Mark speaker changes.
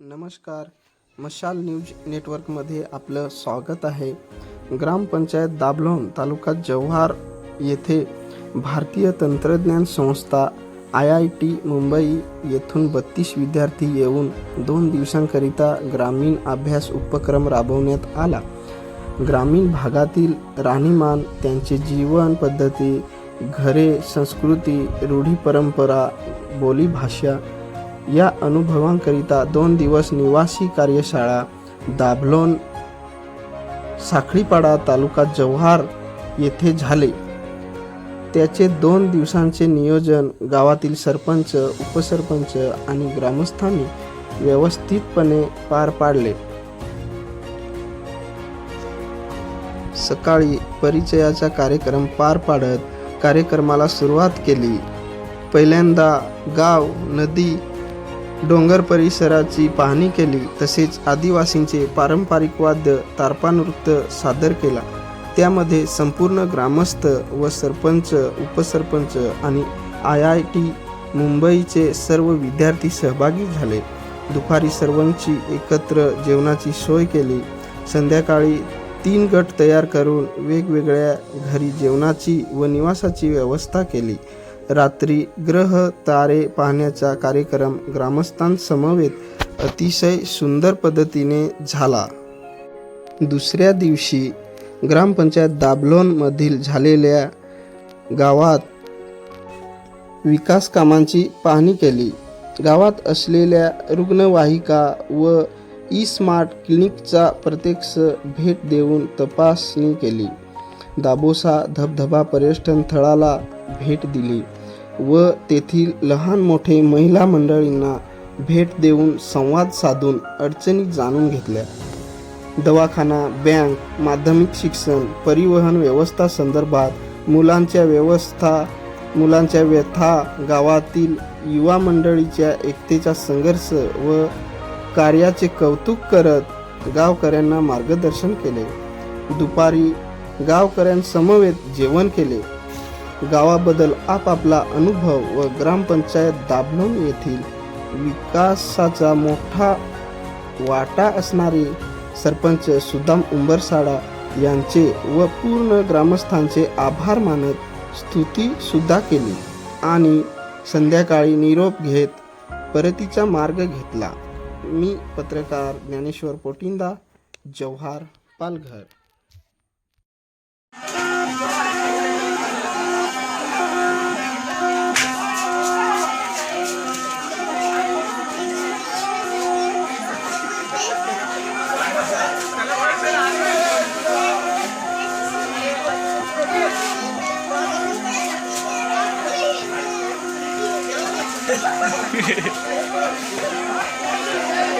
Speaker 1: नमस्कार. मशाल न्यूज नेटवर्कमध्ये आपलं स्वागत आहे. ग्रामपंचायत दाभलोण तालुका जव्हार येथे भारतीय तंत्रज्ञान संस्था आय आय टी मुंबई येथून बत्तीस विद्यार्थी येऊन दोन दिवसांकरिता ग्रामीण अभ्यास उपक्रम राबवण्यात आला. ग्रामीण भागातील राहणीमान त्यांचे जीवन पद्धती घरे संस्कृती रूढी परंपरा बोलीभाषा या अनुभवांकरिता दोन दिवस निवासी कार्यशाळा दाभलोन साखळीपाडा तालुका जव्हार येथे झाले. त्याचे दोन दिवसांचे नियोजन गावातील सरपंच उपसरपंच आणि ग्रामस्थांनी व्यवस्थितपणे पार पाडले. सकाळी परिचयाचा कार्यक्रम पार पाडत कार्यक्रमाला सुरुवात केली. पहिल्यांदा गाव नदी डोंगर परिसराची पाहणी केली तसेच आदिवासींचे पारंपरिक वाद्य तारपा नृत्य सादर केला. त्यामध्ये संपूर्ण ग्रामस्थ व सरपंच उपसरपंच आणि आय आय टी मुंबईचे सर्व विद्यार्थी सहभागी झाले. दुपारी सर्वांची एकत्र जेवणाची सोय केली. संध्याकाळी तीन गट तयार करून वेगवेगळ्या घरी जेवणाची व निवासाची व्यवस्था केली. रात्री ग्रह तारे पाहण्याचा कार्यक्रम ग्रामस्थांसमवेत अतिशय सुंदर पद्धतीने झाला. दुसऱ्या दिवशी ग्रामपंचायत दाबलोनमधील झालेल्या गावात विकास कामांची पाहणी केली. गावात असलेल्या रुग्णवाहिका व ई स्मार्ट क्लिनिकचा प्रत्यक्ष भेट देऊन तपासणी केली. दाबोसा धबधबा पर्यटन स्थळाला भेट दिली. व तेथील लहान मोठे महिला मंडळींना भेट देऊन संवाद साधून अडचणी जाणून घेतल्या. दवाखाना बँक माध्यमिक शिक्षण परिवहन व्यवस्था संदर्भात मुलांच्या व्यवस्था मुलांच्या व्यथा गावातील युवा मंडळीच्या एकतेचा संघर्ष व कार्याचे कौतुक करत गावकऱ्यांना मार्गदर्शन केले. दुपारी गावकऱ्यांसमवेत जेवण केले. गावाबद्दल आपापला अनुभव व ग्रामपंचायत दाभलोण येथील विकासाचा मोठा वाटा असणारे सरपंच सुदाम उंबरसाडा यांचे व पूर्ण ग्रामस्थांचे आभार मानत स्तुती सुद्धा केली आणि संध्याकाळी निरोप घेत परतीचा मार्ग घेतला. मी पत्रकार ज्ञानेश्वर पोटिंदा जव्हार पालघर. Thank you.